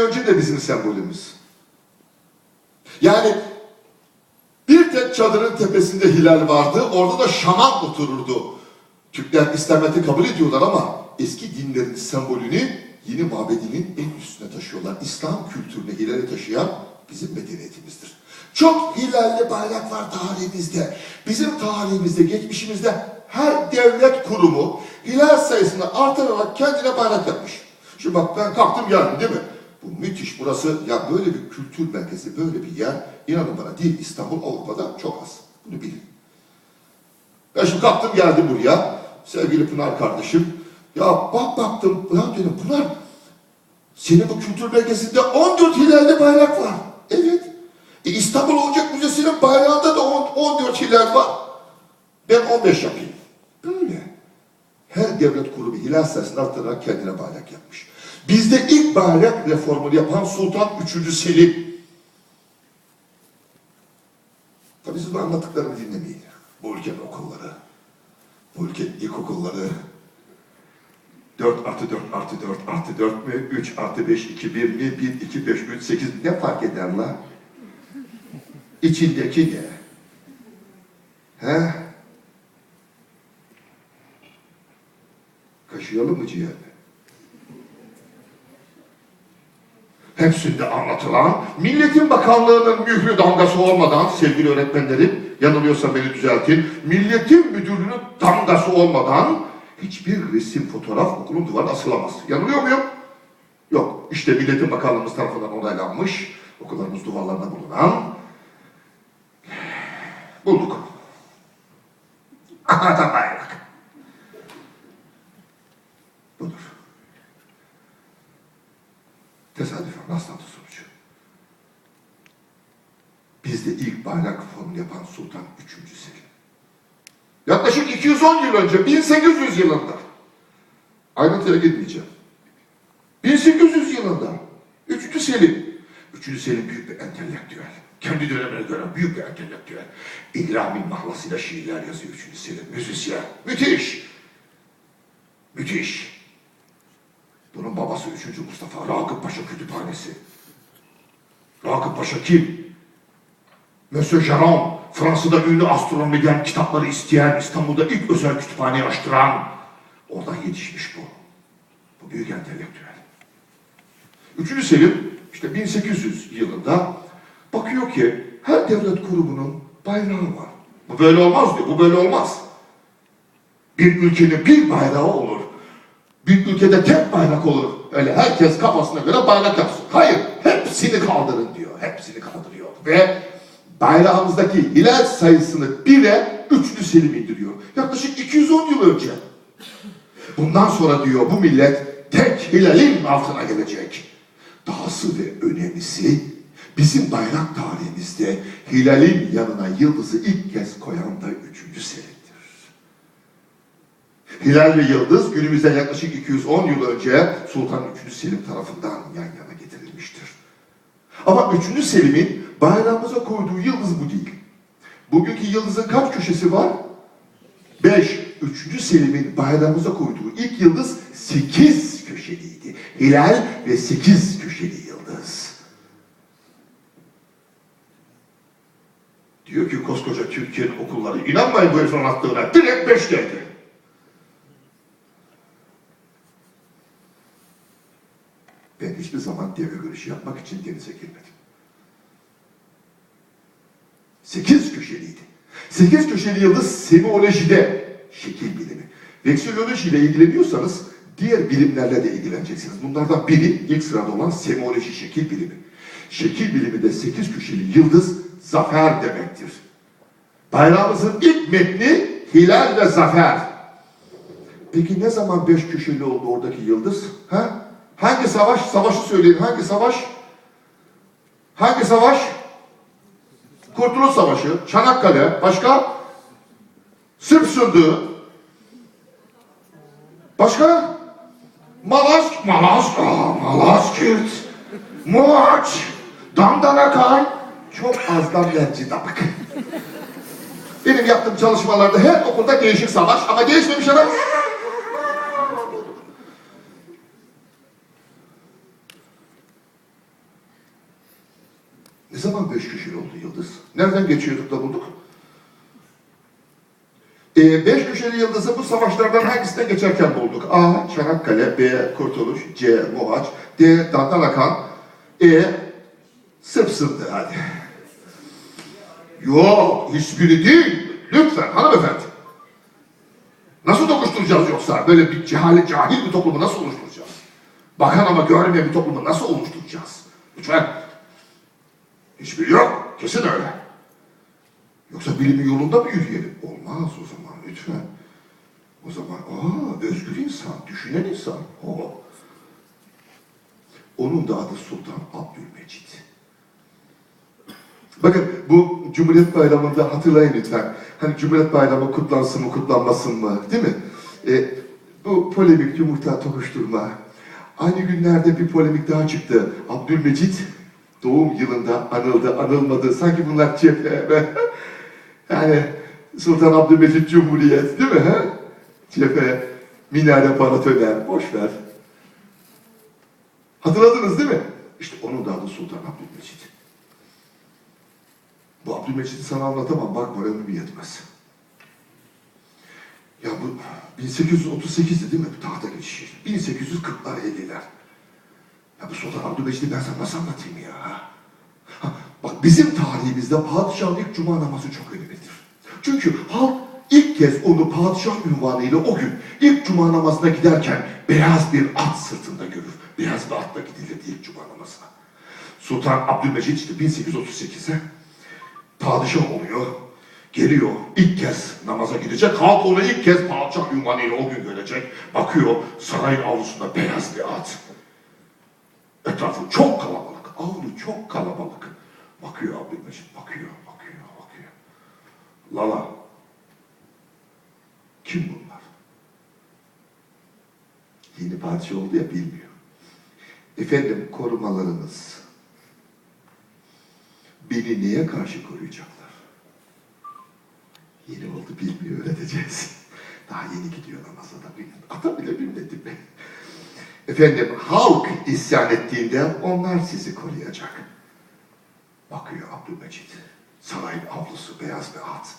önce de bizim sembolümüz. Yani bir tek çadırın tepesinde hilal vardı, orada da şaman otururdu. Türkler İslamiyet'i kabul ediyorlar ama eski dinlerin sembolünü yeni mabedinin en üstüne taşıyorlar. İslam kültürünü hilali taşıyan bizim medeniyetimizdir. Çok hilalli bayrak var tarihimizde. Bizim tarihimizde, geçmişimizde her devlet kurumu hilal sayısını artırarak kendine bayrak yapmış. Şimdi bak ben kalktım geldim değil mi? Bu müthiş. Burası ya böyle bir kültür merkezi, böyle bir yer. İnanın bana değil İstanbul Avrupa'da çok az. Bunu bilin. Ben şimdi kalktım geldim buraya. Sevgili Pınar kardeşim. Ya bak baktım. Ulan dedim Pınar. Senin bu kültür merkezinde 14 hilalli bayrak var. Evet. E, İstanbul Oyuncak Müzesi'nin bayrağında da 10, 14 hilal var. Ben 15 yapayım. Böyle. Her devlet kurumu hilal sayısını arttırarak kendine bayrak yapmış. Bizde ilk bayrak reformunu yapan Sultan 3. Selim. Tabii siz bu anlattıklarımı dinlemeyin. Bu ülkenin okulları, bu ülkenin ilkokulları 4 artı 4 artı 4 artı 4 mü? 3 artı 5, 2, 1 mi? 1, 2, 5, 3, 8 ne fark eder la? İçindeki ne? He? Kaşıyalım mı ciğerini? Hepsinde anlatılan, Milletin Bakanlığı'nın mührü damgası olmadan, sevgili öğretmenlerim, yanılıyorsam beni düzeltin, Milletin Müdürlüğü'nün damgası olmadan hiçbir resim, fotoğraf okulun duvarına asılamaz. Yanılıyor muyum? Yok. İşte Milletin Bakanlığımız tarafından onaylanmış, okullarımız duvarlarına bulunan, bulduk. Aha bayrak. Rastlantı sonucu. Bizde ilk bayrak formunu yapan Sultan 3. Selim. Yaklaşık 210 yıl önce 1800 yılında ayrıntıya gitmeyeceğim. 1800 yılında 3. Selim 3. Selim büyük bir entelektüel. Kendi dönemine göre büyük bir entelektüel. İlramin mahlasıyla şiirler yazıyor 3. Selim. Müzisyen. Müthiş. Müthiş. Bunun babası 3. Mustafa Ragıp Paşa Kütüphanesi. Ragıp Paşa kim? Monsieur Jaron, Fransa'da ünlü astronomiden kitapları isteyen, İstanbul'da ilk özel kütüphaneyi açtıran, oradan yetişmiş bu. Bu büyük entelektüel. Üçüncü Selim, işte 1800 yılında bakıyor ki her devlet kurumunun bayrağı var. Bu böyle olmaz diyor, bu böyle olmaz. Bir ülkenin bir bayrağı olur. Bir ülkede tek bayrak olur. Öyle herkes kafasına göre bayrak yapsın. Hayır, hepsini kaldırın diyor. Hepsini kaldırıyor. Ve bayrağımızdaki hilal sayısını bire üçlü Selim indiriyor. Yaklaşık 210 yıl önce. Bundan sonra diyor bu millet tek hilalin altına gelecek. Dahası ve önemlisi bizim bayrak tarihimizde hilalin yanına yıldızı ilk kez koyan da üçüncü Selim'dir. Hilal ve Yıldız günümüzden yaklaşık 210 yıl önce Sultan 3. Selim tarafından yan yana getirilmiştir. Ama 3. Selim'in bayrağımıza koyduğu yıldız bu değil. Bugünkü yıldızın kaç köşesi var? 5. 3. Selim'in bayrağımıza koyduğu ilk yıldız 8 köşeliydi. Hilal ve 8 köşeli yıldız. Diyor ki koskoca Türkiye'nin okulları inanmayın bu herifin anlattığına direkt 5 geldi. Ben hiçbir zaman devre görüşü yapmak için denize girmedim. Sekiz köşeliydi. Sekiz köşeli yıldız semiolojide şekil bilimi. Veksiyoloji ile ilgileniyorsanız diğer bilimlerle de ilgileneceksiniz. Bunlardan biri ilk sırada olan semioloji şekil bilimi. Şekil bilimi de sekiz köşeli yıldız zafer demektir. Bayrağımızın ilk metni hilal ve zafer. Peki ne zaman beş köşeli oldu oradaki yıldız? Ha? Hangi savaş? Savaşı söyleyin. Hangi savaş? Hangi savaş? Kurtuluş Savaşı, Çanakkale, başka? Sırp Sındığı. Başka? Malask, Malask, aa, Malazgirt, Muaç, Dandanakan. Çok azdan merci bak. Benim yaptığım çalışmalarda her okulda değişik savaş ama değişmemiş adam. Ne zaman beş köşeli oldu Yıldız? Nereden geçiyorduk da bulduk? Ee, beş köşeli Yıldız'ı bu savaşlardan hangisinden geçerken bulduk? A. Çanakkale, B. Kurtuluş, C. Mohaç, D. Dandanakan, E. Sırp Sırp'tı hadi. Yok, hiçbiri değil. Lütfen hanımefendi. Nasıl dokuşturacağız yoksa? Böyle bir cehalet, cahil bir toplumu nasıl oluşturacağız? Bakan ama görmeyen bir toplumu nasıl oluşturacağız? Lütfen. Hiçbiri yok. Kesin öyle. Yoksa bilimin yolunda mı yürüyelim? Olmaz o zaman lütfen. O zaman aa özgür insan, düşünen insan. O. Onun da adı Sultan Abdülmecid. Bakın bu Cumhuriyet Bayramı'nda hatırlayın lütfen. Hani Cumhuriyet Bayramı kutlansın mı kutlanmasın mı değil mi? E, bu polemik yumurta tokuşturma. Aynı günlerde bir polemik daha çıktı. Abdülmecid doğum yılında anıldı anılmadı. Sanki bunlar cephe. yani Sultan Abdülmecid Cumhuriyet değil mi? He? Cephe, minare paratoner, boş ver. Hatırladınız değil mi? İşte onun da adı Sultan Abdülmecid. Bu Abdülmecid'i sana anlatamam. Bak moralim yetmez. Ya bu 1838'di değil mi bu tahta geçişi? 1840'lar 50'ler. Ya bu Sultan Abdülmecid'i ben sana nasıl anlatayım ya? Ha, bak bizim tarihimizde padişahın ilk cuma namazı çok önemlidir. Çünkü halk ilk kez onu padişah ünvanıyla o gün ilk cuma namazına giderken beyaz bir at sırtında görür. Beyaz bir atla gidilirdi ilk cuma namazına. Sultan Abdülmecid işte 1838'e padişah oluyor. Geliyor ilk kez namaza gidecek. Halk onu ilk kez padişah ünvanıyla o gün görecek. Bakıyor sarayın avlusunda beyaz bir at. Etrafı çok kalabalık. Avlu çok kalabalık. Bakıyor Abdülmecid, bakıyor, bakıyor, bakıyor. Lala. Kim bunlar? Yeni padişah oldu ya bilmiyor. Efendim korumalarınız beni neye karşı koruyacaklar? Yeni oldu bilmiyor öğreteceğiz. Daha yeni gidiyor namaza da. Ata bile bilmedi mi? Efendim halk isyan ettiğinde onlar sizi koruyacak. Bakıyor Abdülmecid. Sarayın avlusu beyaz bir at.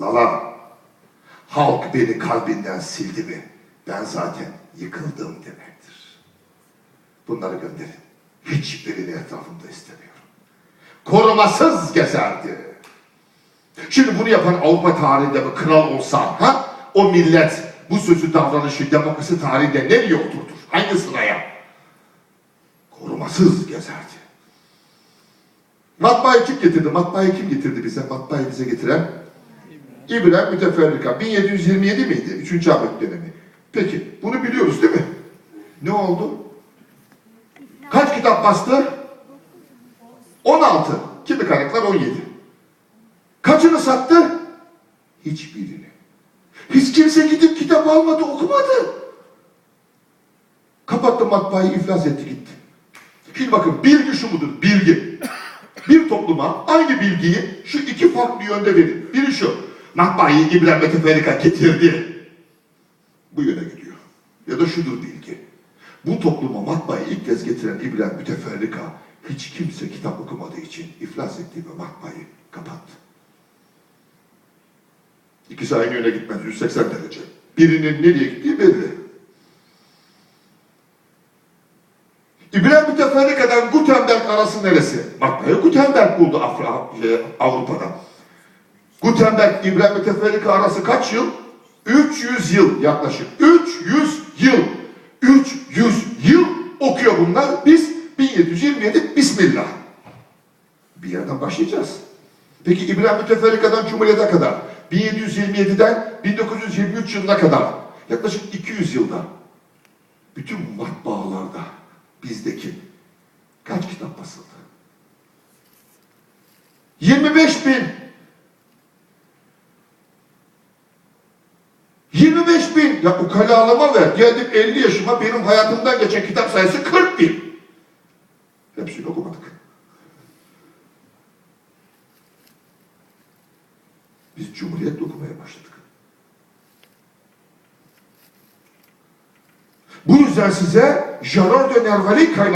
Lala, halk beni kalbinden sildi mi? Ben zaten yıkıldım demektir. Bunları gönderin. Hiçbirini etrafımda istemiyorum. Korumasız gezerdi. Şimdi bunu yapan Avrupa tarihinde bir kral olsa, ha? O millet bu sözü davranışı demokrasi tarihinde nereye oturtur? Hangi sıraya? Korumasız gezerdi. Matbaayı kim getirdi? Matbaayı kim getirdi bize? Matbaayı bize getiren İbrahim Müteferrika. 1727 miydi? Üçüncü Ahmet dönemi. Peki bunu biliyoruz değil mi? Ne oldu? Kaç kitap bastı? 16. Kimi kaynaklar 17. Kaçını sattı? Hiçbirini. Hiç kimse gidip kitap almadı, okumadı. Kapattı matbaayı, iflas etti gitti. Şimdi bakın bilgi şu mudur? Bilgi. Bir topluma aynı bilgiyi şu iki farklı yönde verin. Biri şu. Matbaayı İbrahim Meteferrika getirdi. Bu yöne gidiyor. Ya da şudur bilgi. Bu topluma matbaayı ilk kez getiren İbrahim Müteferrika hiç kimse kitap okumadığı için iflas etti ve matbaayı kapattı. İkisi aynı yöne gitmez. 180 derece. Birinin nereye gittiği belli. İbrahim Müteferrika'dan Gutenberg arası neresi? Matbaayı Gutenberg buldu Afra, şey, Avrupa'da. Gutenberg İbrahim Müteferrika arası kaç yıl? 300 yıl yaklaşık. 300 yıl. 300 yıl okuyor bunlar. Biz 1727 Bismillah. Bir yerden başlayacağız. Peki İbrahim Müteferrika'dan Cumhuriyet'e kadar 1727'den 1923 yılına kadar. Yaklaşık 200 yılda. Bütün matbaalarda bizdeki kaç kitap basıldı? 25 bin. 25 bin. Ya ukalalıma ver. Geldim 50 yaşıma benim hayatımdan geçen kitap sayısı 40 bin. Hepsini okumadık biz Cumhuriyet okumaya başladık. Bu yüzden size Jarol de Nerval'in kaynağı